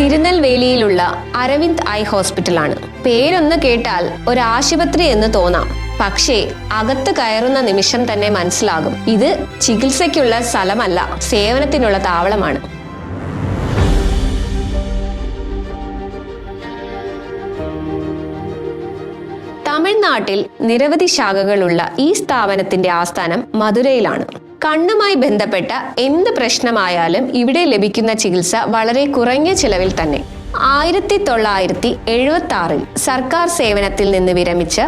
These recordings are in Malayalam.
തിരുനെൽവേലിയിലുള്ള അരവിന്ദ് ഐ ഹോസ്പിറ്റലാണ്. പേരൊന്ന് കേട്ടാൽ ഒരു ആശുപത്രി എന്ന് തോന്നാം. പക്ഷേ അകത്ത് കയറുന്ന നിമിഷം തന്നെ മനസ്സിലാകും. ഇത് ചികിത്സയ്ക്കുള്ള സ്ഥലമല്ല സേവനത്തിനുള്ള താവളമാണ്. തമിഴ്നാട്ടിൽ നിരവധി ശാഖകളുള്ള ഈ സ്ഥാപനത്തിന്റെ ആസ്ഥാനം മധുരയിലാണ്. കണ്ണുമായി ബന്ധപ്പെട്ട എന്ത് പ്രശ്നമായാലും ഇവിടെ ലഭിക്കുന്ന ചികിത്സ വളരെ കുറഞ്ഞ ചിലവിൽ തന്നെ. ആയിരത്തി തൊള്ളായിരത്തി എഴുപത്തി ആറിൽ സർക്കാർ സേവനത്തിൽ നിന്ന് വിരമിച്ച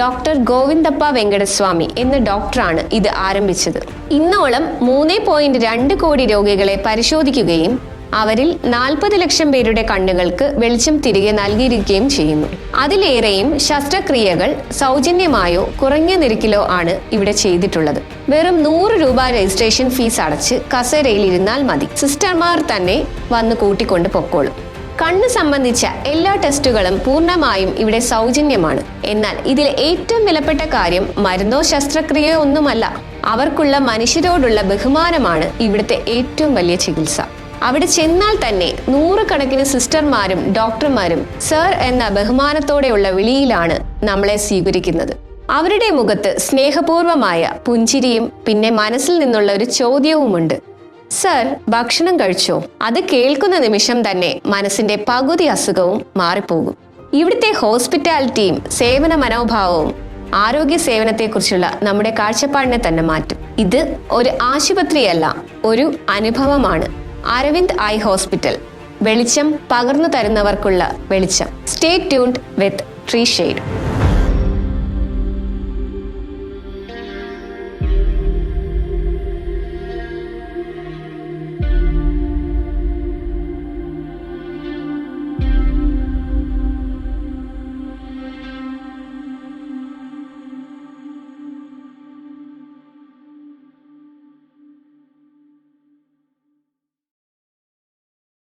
ഡോക്ടർ ഗോവിന്ദപ്പ വെങ്കടസ്വാമി എന്ന ഡോക്ടറാണ് ഇത് ആരംഭിച്ചത്. ഇന്നോളം മൂന്ന് പോയിന്റ് രണ്ട് കോടി രോഗികളെ പരിശോധിക്കുകയും അവരിൽ നാൽപ്പത് ലക്ഷം പേരുടെ കണ്ണുകൾക്ക് വെളിച്ചം തിരികെ നൽകിയിരിക്കുകയും ചെയ്യുന്നു. അതിലേറെയും ശസ്ത്രക്രിയകൾ സൗജന്യമായോ കുറഞ്ഞ നിരക്കിലോ ആണ് ഇവിടെ ചെയ്തിട്ടുള്ളത്. വെറും നൂറ് രൂപ രജിസ്ട്രേഷൻ ഫീസ് അടച്ച് കസേരയിൽ ഇരുന്നാൽ മതി. സിസ്റ്റർമാർ തന്നെ വന്ന് കൂട്ടിക്കൊണ്ട് പൊക്കോളും. കണ്ണ് സംബന്ധിച്ച എല്ലാ ടെസ്റ്റുകളും പൂർണമായും ഇവിടെ സൗജന്യമാണ്. എന്നാൽ ഇതിൽ ഏറ്റവും വിലപ്പെട്ട കാര്യം മരുന്നോ ശസ്ത്രക്രിയയോ ഒന്നുമല്ല. അവർക്കുള്ള മനുഷ്യരോടുള്ള ബഹുമാനമാണ് ഇവിടുത്തെ ഏറ്റവും വലിയ ചികിത്സ. അവിടെ ചെന്നാൽ തന്നെ നൂറുകണക്കിന് സിസ്റ്റർമാരും ഡോക്ടർമാരും സർ എന്ന ബഹുമാനത്തോടെയുള്ള വിളിയിലാണ് നമ്മളെ സ്വീകരിക്കുന്നത്. അവരുടെ മുഖത്ത് സ്നേഹപൂർവമായ പുഞ്ചിരിയും പിന്നെ മനസ്സിൽ നിന്നുള്ള ഒരു ചോദ്യവുമുണ്ട്. സർ ഭക്ഷണം കഴിച്ചോ? അത് കേൾക്കുന്ന നിമിഷം തന്നെ മനസ്സിന്റെ പകുതി അസുഖവും മാറിപ്പോകും. ഇവിടുത്തെ ഹോസ്പിറ്റാലിറ്റിയും സേവന മനോഭാവവും ആരോഗ്യ സേവനത്തെക്കുറിച്ചുള്ള നമ്മുടെ കാഴ്ചപ്പാടിനെ തന്നെ മാറ്റും. ഇത് ഒരു ആശുപത്രിയല്ല ഒരു അനുഭവമാണ്. Aravind eye hospital. വെളിച്ചം പകർന്നു തരുന്നവർക്കുള്ള വെളിച്ചം. Stay tuned with tree shade.